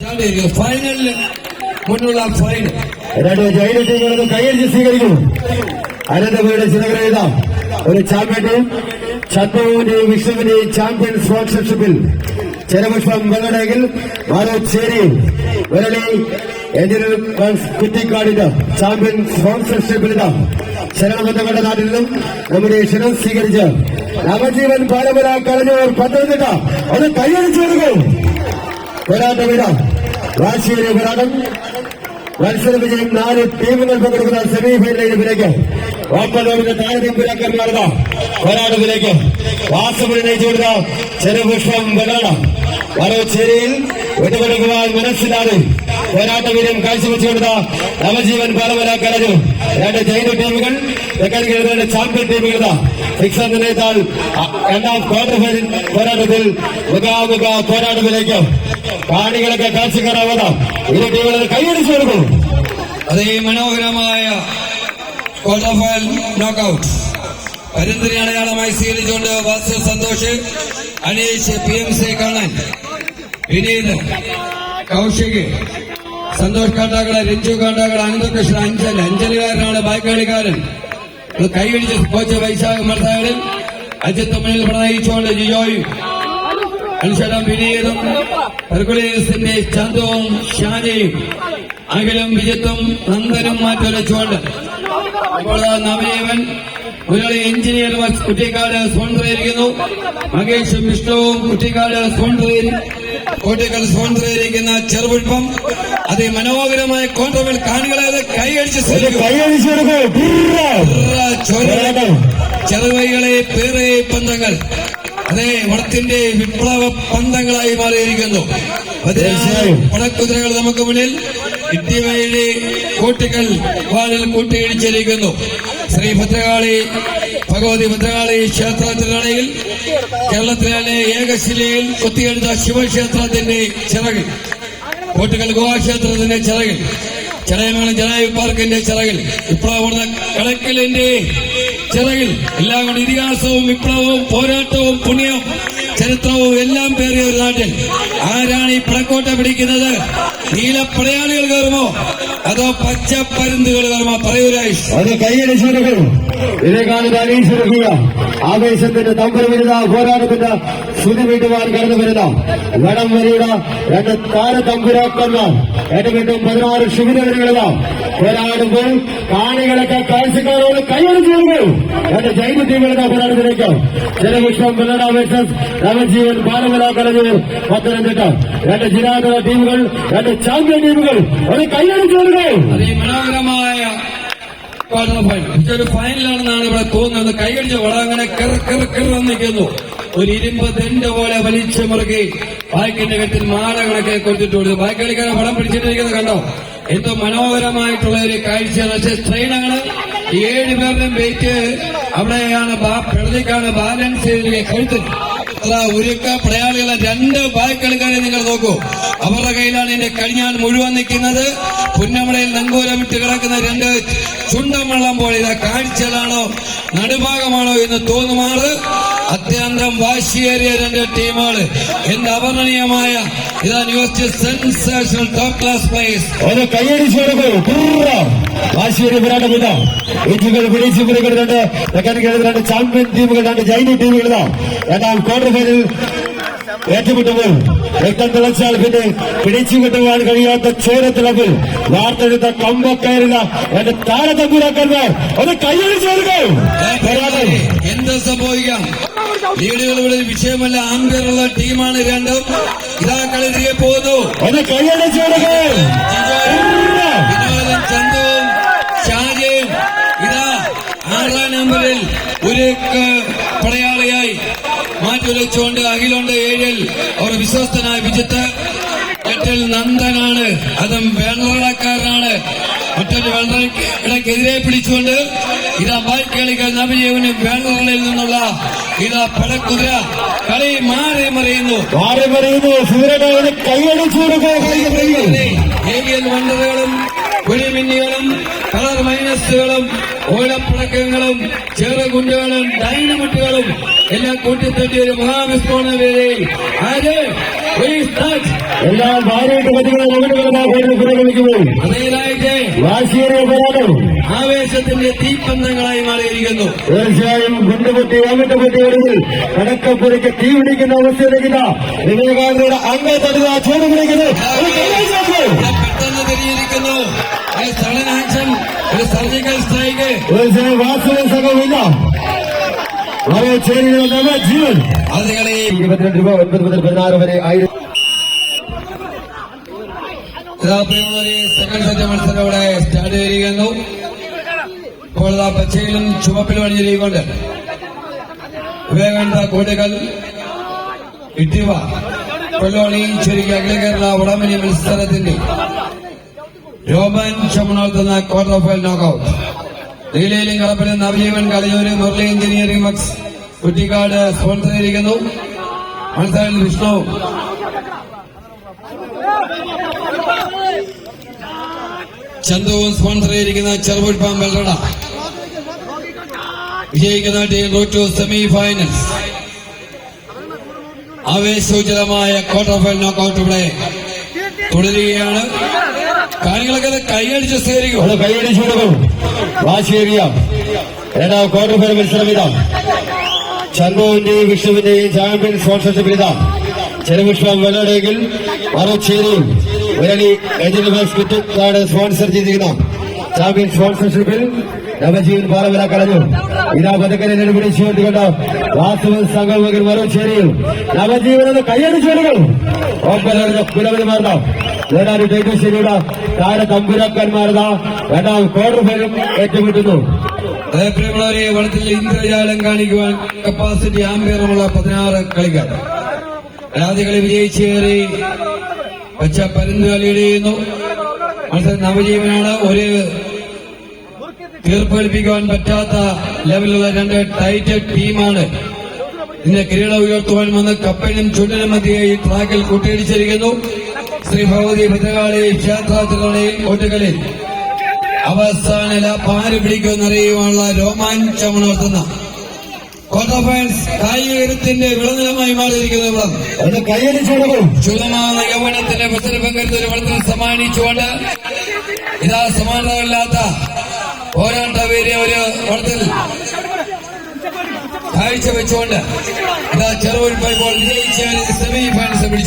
ഫൈനലിൽ ഫൈനൽ രണ്ട് ജൈന ടീമുകൾ കൈയടിച്ച് സ്വീകരിക്കുന്നു. അനന്തപുരയുടെ ചിത്രങ്ങൾ എഴുതാം. ഒരു ചാമ്പ്യൻ സ്പോൺസർഷിപ്പിൽ ചെറുപുഷ്പം വെള്ളടെങ്കിൽ മാനോച്ചേരി വെള്ളി എഞ്ചിനീയർ കുറ്റിക്കാടിന്റെ ചാമ്പ്യൻ സ്പോൺസർഷിപ്പിൽ ഇതാ ശരണം ബന്ധപ്പെട്ട നാട്ടിൽ നിന്നും നമ്മുടെ ക്ഷണം സ്വീകരിച്ച് നവജീവൻ പാരമ്പര കളഞ്ഞവർ പത്തനംതിട്ട അത് കൈയടിച്ചു കൊടുക്കും പോരാട്ടം ഇടാം വാശിയേറിയ പോരാട്ടം മത്സര വിജയം നാല് ടീമുകൾ പങ്കെടുക്കുന്ന സെമി ഫൈനലിലേക്ക് ഓപ്പൺ ലോകത്തിന്റെ താരതമ്യരാക്കാൻ മാറുക പോരാട്ടത്തിലേക്ക് വാസമുറി നയിച്ചുകൊടുത്ത ചെറുപുഷ്പം വെള്ളാട വരവച്ചേരിയിൽ വിട്ടുകൊടുക്കുവാൻ മനസ്സിലാണ്. പോരാട്ട കാഴ്ചവെച്ചു കൊടുത്ത നവജീവൻ പാലമല കലരു. രണ്ട് ജൈന ടീമുകൾ തെക്കൻ കേരളത്തിന്റെ ചാമ്പ്യൻ ടീമുകൾ സിക്സ് നിലയത്താൽ രണ്ടാം ക്വാർട്ടർ ഫൈനൽ പോരാട്ടത്തിൽ മുഖാമുഖ പോരാട്ടത്തിലേക്ക് കാണികളൊക്കെ കാഴ്ചക്കാരാവുന്ന ഇരു ടീമുകൾ കൈയടിച്ചു കൊടുക്കും. അതേ മനോഹരമായ ക്വാർട്ടർ ഫൈനൽ നോക്കൌട്ട് പരുന്തിരി അടയാളമായി സ്വീകരിച്ചുകൊണ്ട് Vasu Santhosh Aneesh P M C Kannan. Vineeth Kaushik Santhosh Kattakada Ranju Kattakada Ananthakrishnan Anchal അഞ്ചലുകാരനാണ് bike കൈവിടിച്ച് കോച്ച് വൈശാഖ് മർത്താകളിൽ അജിത്ത് മുന്നിൽ പ്രണയിച്ചുകൊണ്ട് ജിജോയും. അനുശലം വിനീതും ഹെർക്കുലീസിന്റെ ചന്തവും ഷാനയും അഖിലും വിജിത്തും നന്ദനും മാറ്റുരച്ചുകൊണ്ട് അപ്പോൾ നവജീവൻ മുരളി എഞ്ചിനീയർ കുട്ടിക്കാട് സ്പോൺസർ ചെയ്തിരിക്കുന്നു മഹേഷും വിഷ്ണുവും കുട്ടിക്കാട് സ്പോൺസർ ചെയ്തി കോട്ടിക്കൽ സ്പോൺസർ ചെയ്തിരിക്കുന്ന ചെറുപുഷ്പം അതിമനോഹരമായ കോട്ടകൾ കാണികളെ കൈയടിച്ച് ചെറുവൈകളെ പേറെ പന്തങ്ങൾ. അതെ വടത്തിന്റെ വിപ്ലവ പന്തങ്ങളായി മാറിയിരിക്കുന്നു. പടക്കുതിരകൾ നമുക്ക് മുന്നിൽ. ഇട്ടിവയുടെ കൂട്ടികൾ വാലിൽ കൂട്ടിയിടിച്ചിരിക്കുന്നു. ശ്രീ ഭദ്രകാളി ഭഗവതി ഭദ്രകാളി ക്ഷേത്രത്തിനാണെങ്കിൽ കേരളത്തിലെ ഏകശിലയിൽ കൊത്തിയെടുത്ത ശിവക്ഷേത്രത്തിന്റെ ചിറകിൽ കോട്ടുകൽ ഗോവാക്ഷേത്രത്തിന്റെ ചിറകിൽ ചടയമംഗലം ജനായു പാർക്കിന്റെ ചിറകിൽ വിപ്ലവ കളക്കലിന്റെ ചിറകിൽ എല്ലാം കൊണ്ട് ഇതിഹാസവും വിപ്ലവവും പോരാട്ടവും പുണ്യവും ചരിത്രവും എല്ലാം പേറിയ ഒരു നാട്ടിൽ ആരാണ് ഈ പടക്കോട്ട പിടിക്കുന്നത്? നീലപ്പടയാളികൾ കയറുമോ? അതോ പച്ച പരുന്തുകൾ കയറുമോ? പറയൂരായിഷ് അത് കൈയടിച്ചു കൊടുക്കും ഇതിനേക്കാളും അനീശ്വരിക്കുക ആവേശത്തിന്റെ തമ്പുരവിരുത പോരാട്ടത്തിന്റെ ശ്രുതി വീട്ടുവാൻ കടന്നു വരുന്ന വടം വരിയുടെ രണ്ട് താര തമ്പുരാക്കന്മാർ. ഏറ്റുമിട്ടും പതിനാറ് ശുഭിതവരുകളെല്ലാം പോരാടുമ്പോൾ കാണികളൊക്കെ കാഴ്ചക്കാരോട് കൈയടിച്ചു എന്റെ ജൈന ടീമുകളുടെ പോരാട്ടത്തിലേക്ക്. വെള്ളട വേഴ്സസ് നവജീവൻ പാലമല കലഞ്ഞൂർ പത്തനംതിട്ട രണ്ട് ജില്ലാതല ടീമുകൾ രണ്ട് ചാമ്പ്യൻ ടീമുകൾ ഒരു കൈയടിച്ചു മനോഹരമായ ഇതൊരു ഫൈനലാണെന്നാണ് ഇവിടെ തോന്നുന്നത്. കൈയടിച്ച് വളരെ അങ്ങനെ നിൽക്കുന്നു. ഒരു ഇരുമ്പ് ദണ്ട് പോലെ വലിച്ചു മുറുകി ബാക്കിന്റെ കെട്ടിൽ മാല കണക്കെ കൊടുത്തിട്ടുണ്ട് ബാക്കി കളിക്കാരെ വളം പിടിച്ചിട്ടിരിക്കുന്നത് കണ്ടോ? എന്തോ മനോഹരമായിട്ടുള്ള ഒരു കാഴ്ചയാണ് പക്ഷെ ട്രെയിനാണ് ഏഴ് വെയിറ്റ് അവിടെയാണ് പിടലിക്കാണ് ബാലൻസ് ചെയ്തിരിക്കുക കഴുത്തിൽ. അത്ര ഉരുക്ക പടയാളികളെ രണ്ട് ബാക്ക് കളിക്കാരെ നിങ്ങൾ നോക്കൂ. അവരുടെ കയ്യിലാണ് എന്റെ കഴിഞ്ഞാൽ മുഴുവൻ നിൽക്കുന്നത്. പുന്നമടയിൽ നങ്കൂരമിട്ട് കിടക്കുന്ന രണ്ട് ചുണ്ടൻ വെള്ളം പോലെ ഇതാ കാഴ്ചകളാണോ നടുഭാഗമാണോ എന്ന് തോന്നുമാറ് അത്യന്തം വാശിയേറിയ രണ്ട് ടീമുകൾ എന്ത് അവർണനീയമായ ഇതാ news sensational top class plays. കൈയടിച്ചു വാശിയേരി പോരാട്ടമില്ല ഏറ്റുകൾ പിടിച്ചു പിടിക്കുന്നുണ്ട് തെക്കൻ ചാമ്പ്യൻ ടീമുകൾ രണ്ട് ജൈന ടീമുകൾ രണ്ടാം ക്വാർട്ടർ ഫൈനൽ ഏറ്റുമുട്ടുമ്പോൾ രക്തം തിളച്ചാൽ പിന്നെ പിടിച്ചു കിട്ടുവാൻ കഴിയാത്ത ചോരത്തിളപ്പിൽ വാർത്തെടുത്ത കമ്പക്കയറില്ല രണ്ട് താരതമ്പുരാക്കന്മാർ ഒന്ന് കൈയടിച്ചു കൊടുക്കൂ. പോരാട്ടം. എന്ത് സംഭവിക്കാം? ലീഡുകൾ വിഷയമല്ല ആംബിയറുള്ള ടീമാണ് രണ്ടും. ഇതാ കളി തിരികെ പോകുന്നു. ഒന്ന് കൈയടിച്ചു കൊടുക്കൂ. വിനോദം ഇതാ ആറാം ഒരു പടയാളിയായി മാറ്റിവെച്ചുകൊണ്ട് അഖിലുണ്ട് ഏഴിൽ. അവർ വിശ്വസ്തനായ വിജിത്ത് എട്ടിൽ നന്ദനാണ്. അതും വേണ്ടക്കാരനാണ് മറ്റൊരു വേണ്ടക്കെതിരെ പിടിച്ചുകൊണ്ട് ഇതാ ബൈക്ക് കളിക്കാൻ നവജീവന് വേണ്ടകളിൽ നിന്നുള്ള ഇതാ പടക്കുതിര കളി മാറി മറിയുന്നു. മാറി മറിയുന്നു. സൂര്യനെ കൈയടിച്ചു ഏവിയൽ വണ്ടറുകളും കുഴിമിന്നികളും കളർ മൈനസുകളും ഓലപ്പടക്കങ്ങളും ചെറുകുണ്ടുകളും ഡൈനമിറ്റുകളും എല്ലാം കൂട്ടിത്തട്ടിയ ഒരു മഹാവിസ്ഫോടന We start എല്ലാം പോരാട്ടം. ആവേശത്തിന്റെ തീപ്പന്തങ്ങളായി മാറിയിരിക്കുന്നു. തീർച്ചയായും ഗുണ്ടുപൊട്ടി അമിട്ടുപൊട്ടി ഒടുവിൽ കടക്കപ്പുരയ്ക്ക് തീ പിടിക്കുന്ന അവസ്ഥയിലേക്കില്ല വിവേകാനന്ദയുടെ അംഗത്തടുക ചൂട് പിടിക്കുന്നു ആക്ഷൻ ഒരു സർജിക്കൽ സ്ട്രൈക്ക്. തീർച്ചയായും വാസ്തവ സംഘമില്ല അവരെ ജീവൻ. അതുകളെ ഇരുപത്തിരണ്ട് രൂപ ഒൻപത് മുതൽ പതിനാറ് വരെ ആയിരം. ഇതാ പ്രിയമുള്ളവരെ സെക്കൻഡ് സെറ്റ് മത്സരം ഇവിടെ സ്റ്റാർട്ട് ചെയ്തിരിക്കുന്നു. ഇപ്പോൾ പച്ചയിലും ചുവപ്പിലും അണിഞ്ഞിരിക്കൊണ്ട് വിവേകാനന്ദ കോട്ടക്കൽ ഇട്ടിവ കൊല്ലോണി ചുരുക്കി അഖില കേരള മത്സരത്തിന്റെ രോമാഞ്ചമുണർത്തുന്ന ക്വാർട്ടർ ഫൈനൽ നോക്കൌട്ട് നീലയിലും കളപ്പിലും നവജീവൻ കളിയൂര് മുരളി എഞ്ചിനീയറിംഗ് മക്സ് കുറ്റിക്കാട് സ്പോൺസർ ചെയ്തിരിക്കുന്നു മത്സരത്തിൽ വിഷ്ണു. ചന്തുവും സ്പോൺസർ ചെയ്തിരിക്കുന്ന ചെറുപുഷ്പം വെള്ളട വിജയിക്കുന്ന team route to semi finals ആവേശോചിതമായ quarter final knockout ഇവിടെ തുടരുകയാണ്. കാര്യങ്ങളൊക്കെ കൈയടിച്ച് സ്വീകരിക്കും അത് കൈയടി ചൂടുകൾ വാശിയേറിയ. ഏതാ ക്വാർട്ടർ ഫൈനൽ മത്സരം ഇതാ. ചന്ദ്രവിന്റെയും വിഷ്ണുവിന്റെയും ചാമ്പ്യൻ സ്പോൺസർഷിപ്പ് ഇതാ. ചെറുവിഷ്ണം വെള്ളടയെങ്കിൽ മറുചേരിയും മുരളി ഏജന്റ് സ്പോൺസർ ചെയ്തിരിക്കുന്ന ചാമ്പ്യൻ സ്പോൺസർഷിപ്പിൽ നവജീവൻ പാറവില കളഞ്ഞു ഇതാ പതുക്കനെ പിടിച്ചുകൊണ്ടുകൊണ്ട് വാസ്തവ സംഘമകൻ മറുചേരിയും നവജീവനത് കൈയടിച്ചുകൊടുകൾ കുലവിൽ പുലവന്മാർന്ന ഏതാണ്ട് ജയകൃഷ്ണയുടെ താര തമ്പുരാക്കന്മാരതാ. രണ്ടാം ക്വാർട്ടർ ഫൈനൽ ഏറ്റുമുട്ടുന്നു. പ്രിയമുള്ളവരെ വളത്തിൽ ഇന്ദ്രജാലം കാണിക്കുവാൻ കപ്പാസിറ്റി ആംബിയറുമുള്ള പതിനാറ് കളിക്കാർ. രാജ്യകളെ വിജയിച്ചേറി. പച്ച പരുന്നുകളി ചെയ്യുന്നു മത്സരം നവജീവനാണ്. ഒരു തീർപ്പേൽപ്പിക്കുവാൻ പറ്റാത്ത ലെവലുള്ള രണ്ട് ടൈറ്റ് ടീമാണ് ഇന്ന് കിരീടം ഉയർത്തുവാൻ വന്ന് കപ്പലിനും ചുണ്ടിനും മധ്യേ ഈ ട്രാക്കിൽ കൂട്ടിയിടിച്ചിരിക്കുന്നു. ശ്രീ ഭഗവതി ഭദ്രകാളി ക്ഷേത്ര തിരുവണയിൽ കോട്ടുകളിൽ അവസാന പാര് പിടിക്കുമെന്നറിയുവാനുള്ള രോമാഞ്ചമുണർത്തുന്ന കായികത്തിന്റെ വിളനിലമായി മാറിയിരിക്കുന്നത് ഇവിടം യൗവനത്തിന്റെ സമ്മാനിച്ചുകൊണ്ട് ഇതാ സമാനതകളില്ലാത്ത പോരാട്ട വീര്യ ഒരു വളത്തിൽ കാഴ്ചവെച്ചുകൊണ്ട് ഇതാ ചെറുപുൽ ഇപ്പോൾ വിജയിച്ച സെമി ഫൈനൽസ് പിടിച്ചു.